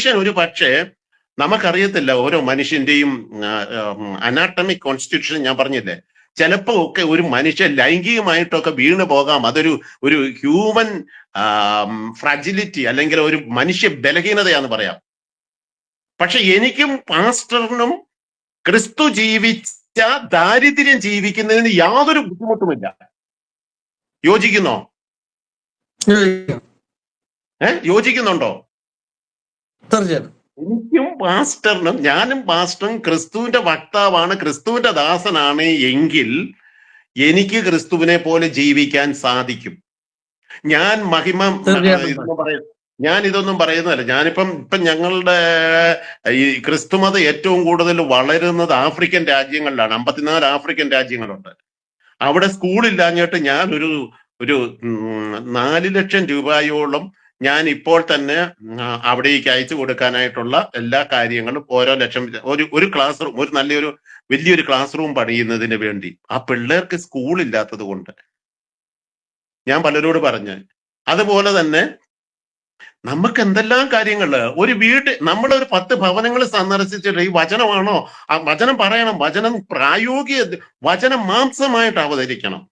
മനുഷ്യൻ ഒരു പക്ഷേ നമുക്കറിയത്തില്ല ഓരോ മനുഷ്യന്റെയും അനാട്ടമിക് കോൺസ്റ്റിറ്റ്യൂഷൻ ഞാൻ പറഞ്ഞില്ലേ? ചിലപ്പോ ഒക്കെ ഒരു മനുഷ്യൻ ലൈംഗികമായിട്ടൊക്കെ വീണു പോകാം. അതൊരു ഒരു ഹ്യൂമൻ ഫ്രജിലിറ്റി അല്ലെങ്കിൽ ഒരു മനുഷ്യ ബലഹീനതയാന്ന് പറയാം. പക്ഷെ എനിക്കും പാസ്റ്ററിനും ക്രിസ്തു ജീവിച്ച ദാരിദ്ര്യം ജീവിക്കുന്നതിന് യാതൊരു ബുദ്ധിമുട്ടുമില്ല. യോജിക്കുന്നോ? ഏ? യോജിക്കുന്നുണ്ടോ? തീർച്ചയായിട്ടും എനിക്കും പാസ്റ്ററിനും ഞാനും പാസ്റ്ററും ക്രിസ്തുവിന്റെ വക്താവാണ് ക്രിസ്തുവിന്റെ ദാസനാണ് എങ്കിൽ എനിക്ക് ക്രിസ്തുവിനെ പോലെ ജീവിക്കാൻ സാധിക്കും. ഞാൻ മഹിമ ഞാൻ ഇതൊന്നും പറയുന്നതല്ല. ഞാനിപ്പം ഇപ്പം ഞങ്ങളുടെ ഈ ക്രിസ്തുമത ഏറ്റവും കൂടുതൽ വളരുന്നത് ആഫ്രിക്കൻ രാജ്യങ്ങളിലാണ്. അമ്പത്തിനാല് ആഫ്രിക്കൻ രാജ്യങ്ങളുണ്ട്. അവിടെ സ്കൂളില്ലാഞ്ഞിട്ട് ഞാൻ ഒരു ഒരു നാല് ലക്ഷം രൂപയോളം ഞാൻ ഇപ്പോൾ തന്നെ അവിടേക്ക് അയച്ചു കൊടുക്കാനായിട്ടുള്ള എല്ലാ കാര്യങ്ങളും ഓരോ ലക്ഷം ഒരു ഒരു ക്ലാസ് റൂം ഒരു നല്ലൊരു വലിയൊരു ക്ലാസ് റൂം പണിയുന്നതിന് വേണ്ടി. ആ പിള്ളേർക്ക് സ്കൂൾ ഇല്ലാത്തത് കൊണ്ട്. ഞാൻ പലരോട് പറഞ്ഞു അതുപോലെ തന്നെ നമുക്ക് എന്തെല്ലാം കാര്യങ്ങൾ ഒരു വീട് നമ്മളൊരു പത്ത് ഭവനങ്ങൾ സന്ദർശിച്ചിട്ട് ഈ വചനമാണോ? ആ വചനം പറയണം. വചനം പ്രായോഗിക വചനം മാംസമായിട്ട് അവതരിക്കണം.